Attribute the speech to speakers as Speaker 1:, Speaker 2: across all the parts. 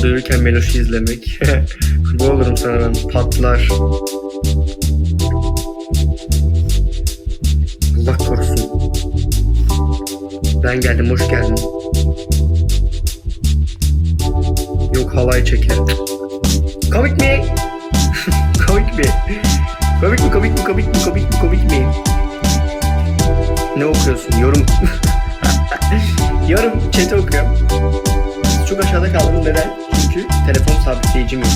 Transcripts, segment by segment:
Speaker 1: Yolda yürürken Meloş'u izlemek. Kurban olurum sana. Patlar. Allah korusun. Ben geldim, hoş geldin. Yok halay çeker. Komik mi? komik mi? Komik mi, komik mi, komik mi, komik mi, komik mi? Ne okuyorsun? Yorum. Yorum, chat'i okuyorum. Çok aşağıda kaldım. Neden? Çünkü telefon sabitleyicim yok.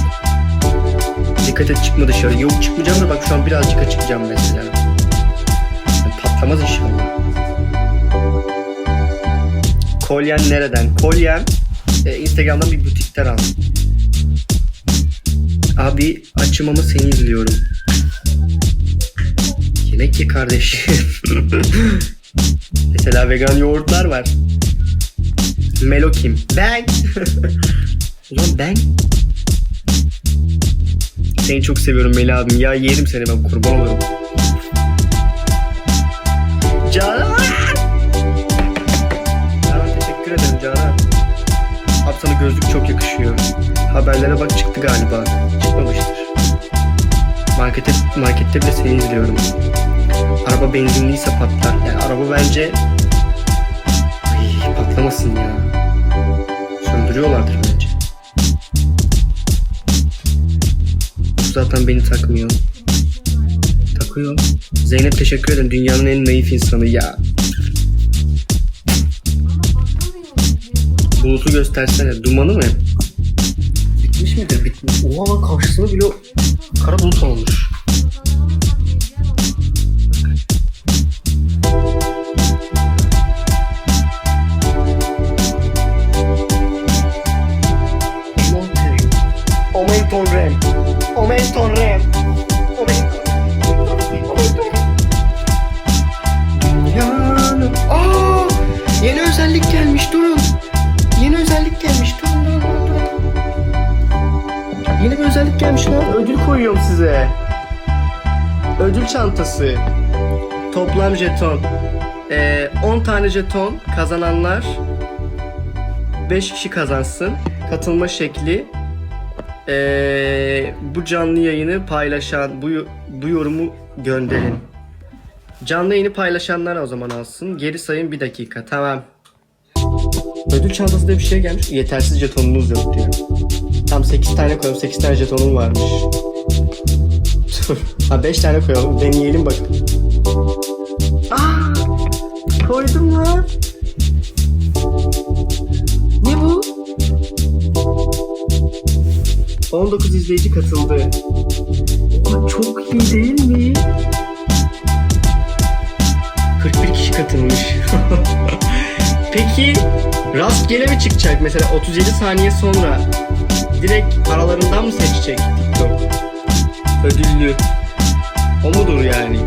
Speaker 1: Dikkat et çıkma dışarı. Yok çıkmayacağım da bak şu an birazcık açık çıkacağım mesela. Patlamaz inşallah. Kolyen nereden? Kolyem e, Instagram'dan bir butikten aldım. Abi açım ama seni izliyorum. Yemek ye kardeşim. Mesela vegan yoğurtlar var. Melo kim? Ben. Ulan ben. Seni çok seviyorum Meli abim. Ya yerim seni ben kurban olurum. Canan. Canan teşekkür ederim Canan. Abi sana gözlük çok yakışıyor. Haberlere bak çıktı galiba. Çıkmamıştır. Markete, markette bile seni izliyorum. Araba benzinliyse patlar. Yani araba bence... Ay patlamasın ya. Söndürüyorlardır bence. Zaten beni takmıyor. Takıyor. Zeynep teşekkür ederim. Dünyanın en naif insanı ya. Bulutu göstersene. Dumanı mı? Bitmiş midir? Bitmiş. Oha lan karşısına bile kara bulut olmuş. Omen Tonrem. Omen Dünyanın... Aa! Yeni özellik gelmiş durun. Yeni özellik gelmiş durun durun. durun. Yeni bir özellik gelmiş lan. Ödül koyuyorum size. Ödül çantası. Toplam jeton. Ee, 10 tane jeton kazananlar 5 kişi kazansın. Katılma şekli ee, bu canlı yayını paylaşan, bu, bu yorumu gönderin. Canlı yayını paylaşanlar o zaman alsın. Geri sayın bir dakika. Tamam. Ödül çantasında bir şey gelmiş. Yetersiz jetonunuz yok diyor. Tam 8 tane koyalım. 8 tane jetonum varmış. Ha 5 tane koyalım. Deneyelim bakalım. Aa! Koydum lan. Ne bu? 19 izleyici katıldı. Aa, çok iyi değil mi? 41 kişi katılmış. Peki rastgele mi çıkacak? Mesela 37 saniye sonra direkt aralarından mı seçecek TikTok? Ödüllü. O mudur yani?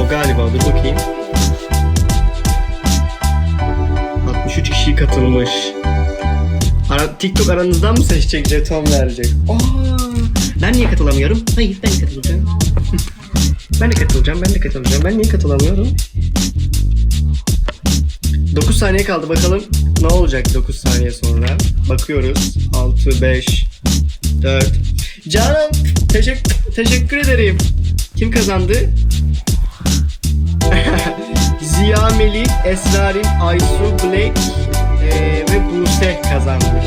Speaker 1: O galiba. Dur bakayım. 63 kişi katılmış. Ara, TikTok aranızdan mı seçecek, jeton verecek? Aa, ben niye katılamıyorum? Hayır, ben katılacağım. ben de katılacağım, ben de katılacağım. Ben niye katılamıyorum? 9 saniye kaldı bakalım ne olacak 9 saniye sonra. Bakıyoruz. 6, 5, 4. Canan teşekkür, teşekkür ederim. Kim kazandı? Ziya Melih, Esrarin, Aysu, Black ve Buse kazanmış.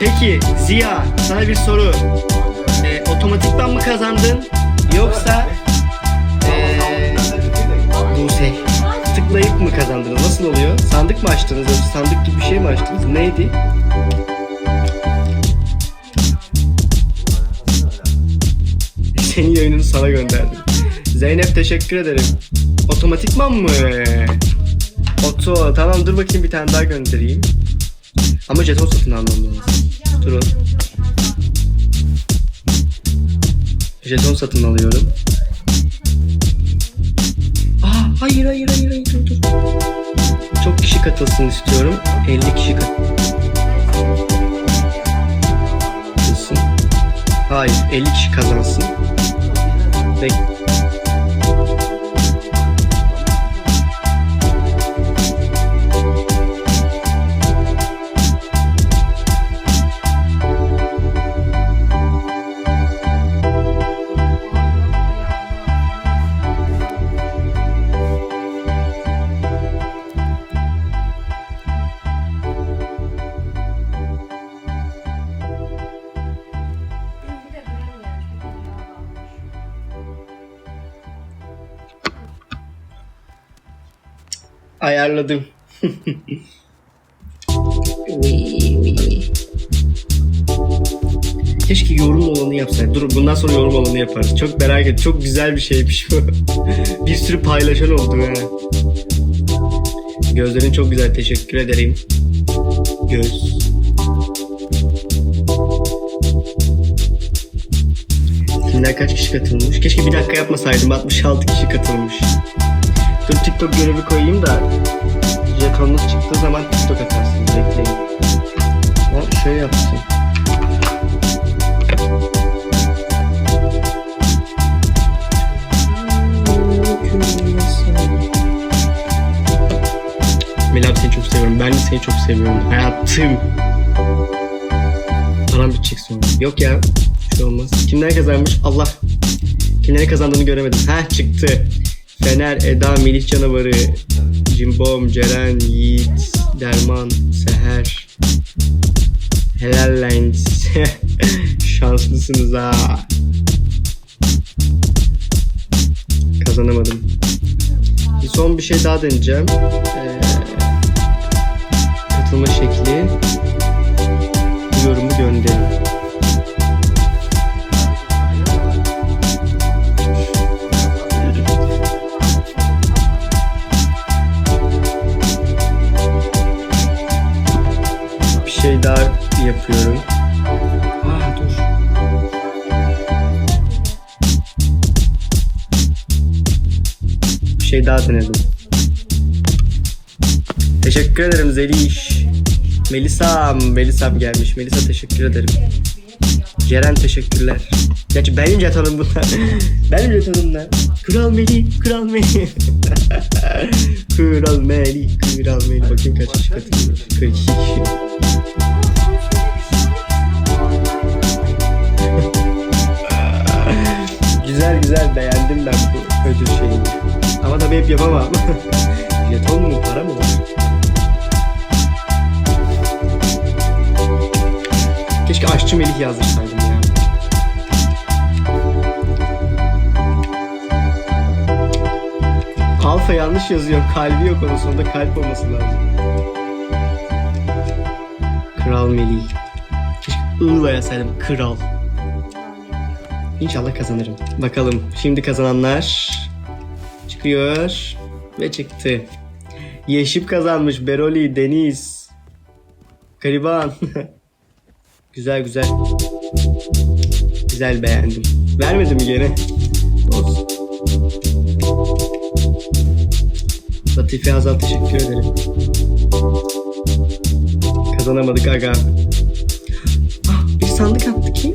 Speaker 1: Peki Ziya sana bir soru. Eee, otomatikman mı kazandın yoksa eee Buse tıklayıp mı kazandınız? Nasıl oluyor? Sandık mı açtınız yoksa sandık gibi bir şey mi açtınız? Neydi? Senin yayınını sana gönderdim. Zeynep teşekkür ederim. Otomatikman mı? Oto. Tamam dur bakayım bir tane daha göndereyim. Ama jeton satın almam lazım. Durun. Jeton satın alıyorum. Aa, hayır hayır hayır hayır dur dur. Çok kişi katılsın istiyorum. 50 kişi katılsın. Hayır 50 kişi kazansın. Bek Ayarladım. Keşke yorum olanı yapsaydı. Dur bundan sonra yorum olanı yaparız. Çok merak et. Çok güzel bir şeymiş bu. bir sürü paylaşan oldu ha. Gözlerin çok güzel. Teşekkür ederim. Göz. Kimler kaç kişi katılmış? Keşke bir dakika yapmasaydım. 66 kişi katılmış. Dur TikTok görevi koyayım da jetonunuz çıktığı zaman TikTok atarsınız. Bekleyin. Ha, şöyle yapsın. Melih seni çok seviyorum. Ben de seni çok seviyorum. Hayatım. Param bitecek sonra. Yok ya. Bir şey olmaz. Kimler kazanmış? Allah. Kimlerin kazandığını göremedim. Ha çıktı. Fener, Eda, Melih Canavarı, Cimbom, Ceren, Yiğit, Derman, Seher. Helal. Şanslısınız ha. Kazanamadım. Son bir şey daha deneyeceğim. Ee, katılma şekli. Yorumu gönderin. Şey daha denedim. Teşekkür ederim Zeliş. Melisa'm, Melisa'm gelmiş. Melisa teşekkür ederim. Ceren teşekkürler. Gerçi benim jetonum bunlar. benim jetonum bunlar. Kral Melih, Kral Melih. Kral Melih, Kral Melih. Bakayım kaç kişi katılmış. 42 kişi. güzel güzel beğendim ben bu ödül şeyini. Ama tabii hep yapamam. Jeton mu para mı? Keşke aşçı Melih yazdırsaydım ya. Alfa yanlış yazıyor. Kalbi yok onun sonunda kalp olması lazım. Kral Melih. Keşke ığla yazsaydım. Kral. İnşallah kazanırım. Bakalım şimdi kazananlar çıkıyor ve çıktı. Yeşip kazanmış Beroli, Deniz, Gariban. güzel güzel. Güzel beğendim. Vermedim gene? Olsun. Latife Hazal teşekkür ederim. Kazanamadık aga. Ah bir sandık attı kim?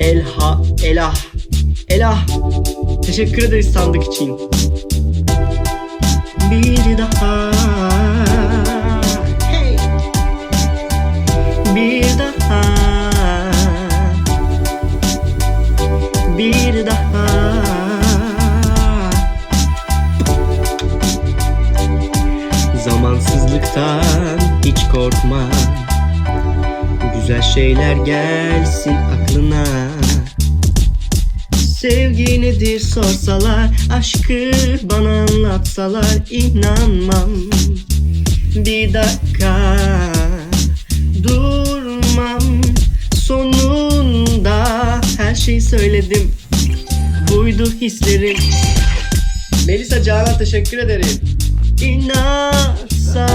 Speaker 1: Elha, Elah, Elah. Teşekkür ederiz sandık için. Bir daha. Hey. Bir daha. Bir daha. Zamansızlıktan hiç korkma. Güzel şeyler gelsin aklına Sevgi nedir sorsalar Aşkı bana anlatsalar inanmam. Bir dakika Durmam Sonunda her şeyi söyledim. Buydu hislerim. Melisa Canan teşekkür ederim. İnansa